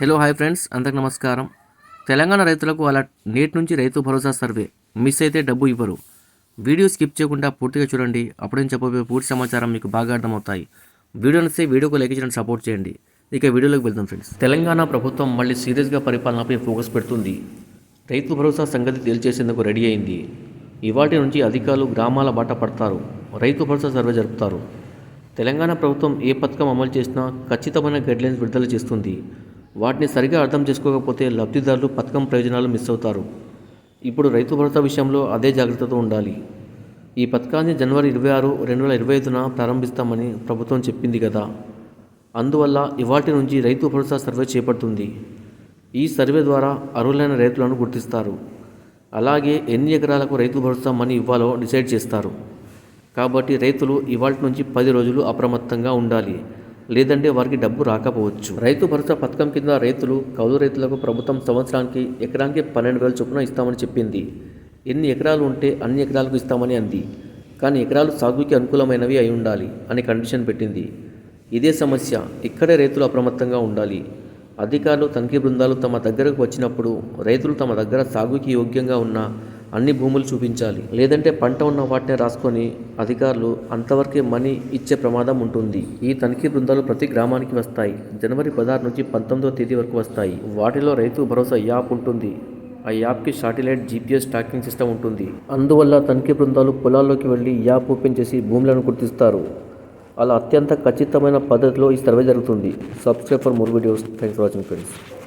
Hello hi friends అందరికి నమస్కారం. తెలంగాణ రైతులకు అలా నేటి నుంచి రైతు భరోసా సర్వే. మిస్ అయితే డబ్బు ఇవ్వరు. వీడియో స్కిప్ చేయకుండా పూర్తిగా చూడండి. అప్పుడే నేను చెప్పబోయే పూర్తి సమాచారం మీకు బాగా అర్థమవుతాయి. వీడియో నచ్చితే వీడియోకు లైక్ చేయడం సపోర్ట్ చేయండి. ఇక వీడియోలోకి వెళ్దాం ఫ్రెండ్స్. తెలంగాణ ప్రభుత్వం మళ్ళీ సీరియస్గా పరిపాలనపై ఫోకస్ పెడుతుంది. రైతు భరోసా సంగతి తేల్చేసేందుకు రెడీ అయింది. ఇవాటి నుంచి అధికారులు గ్రామాల బాట పడతారు. రైతు భరోసా సర్వే జరుపుతారు. తెలంగాణ ప్రభుత్వం ఏ పథకం అమలు చేసినా ఖచ్చితమైన గైడ్లైన్స్ విడుదల చేస్తుంది. వాటిని సరిగా అర్థం చేసుకోకపోతే లబ్ధిదారులు పథకం ప్రయోజనాలు మిస్ అవుతారు. ఇప్పుడు రైతు భరోసా విషయంలో అదే జాగ్రత్తతో ఉండాలి. ఈ పథకాన్ని జనవరి ఇరవై ఆరు రెండు వేల ఇరవై ఐదున ప్రారంభిస్తామని ప్రభుత్వం చెప్పింది కదా. అందువల్ల ఇవాటి నుంచి రైతు భరోసా సర్వే చేపడుతుంది. ఈ సర్వే ద్వారా అర్హులైన రైతులను గుర్తిస్తారు. అలాగే ఎన్ని ఎకరాలకు రైతు భరోసా మనీ ఇవ్వాలో డిసైడ్ చేస్తారు. కాబట్టి రైతులు ఇవాటి నుంచి పది రోజులు అప్రమత్తంగా ఉండాలి. లేదంటే వారికి డబ్బు రాకపోవచ్చు. రైతు భరోసా పథకం కింద రైతులు కౌలు రైతులకు ప్రభుత్వం సంవత్సరానికి ఎకరానికి పన్నెండు వేల చొప్పున ఇస్తామని చెప్పింది. ఎన్ని ఎకరాలు ఉంటే అన్ని ఎకరాలకు ఇస్తామని అంది. కానీ ఎకరాలు సాగుకి అనుకూలమైనవి అయి ఉండాలి అని కండిషన్ పెట్టింది. ఇదే సమస్య ఇక్కడే రైతులు అప్రమత్తంగా ఉండాలి. అధికారులు తనిఖీ బృందాలు తమ దగ్గరకు వచ్చినప్పుడు రైతులు తమ దగ్గర సాగుకి యోగ్యంగా ఉన్న అన్ని భూములు చూపించాలి. లేదంటే పంట ఉన్న వాటినే రాసుకొని అధికారులు అంతవరకే మనీ ఇచ్చే ప్రమాదం ఉంటుంది. ఈ తనిఖీ బృందాలు ప్రతి గ్రామానికి వస్తాయి. జనవరి పదహారు నుంచి పంతొమ్మిదవ తేదీ వరకు వస్తాయి. వాటిలో రైతు భరోసా యాప్ ఉంటుంది. ఆ యాప్కి శాటిలైట్ జీపీఎస్ ట్రాకింగ్ సిస్టమ్ ఉంటుంది. అందువల్ల తనిఖీ బృందాలు పొలాల్లోకి వెళ్ళి యాప్ ఓపెన్ చేసి భూములను గుర్తిస్తారు. అలా అత్యంత ఖచ్చితమైన పద్ధతిలో ఈ సర్వే జరుగుతుంది. Subscribe for more videos. Thanks for watching friends.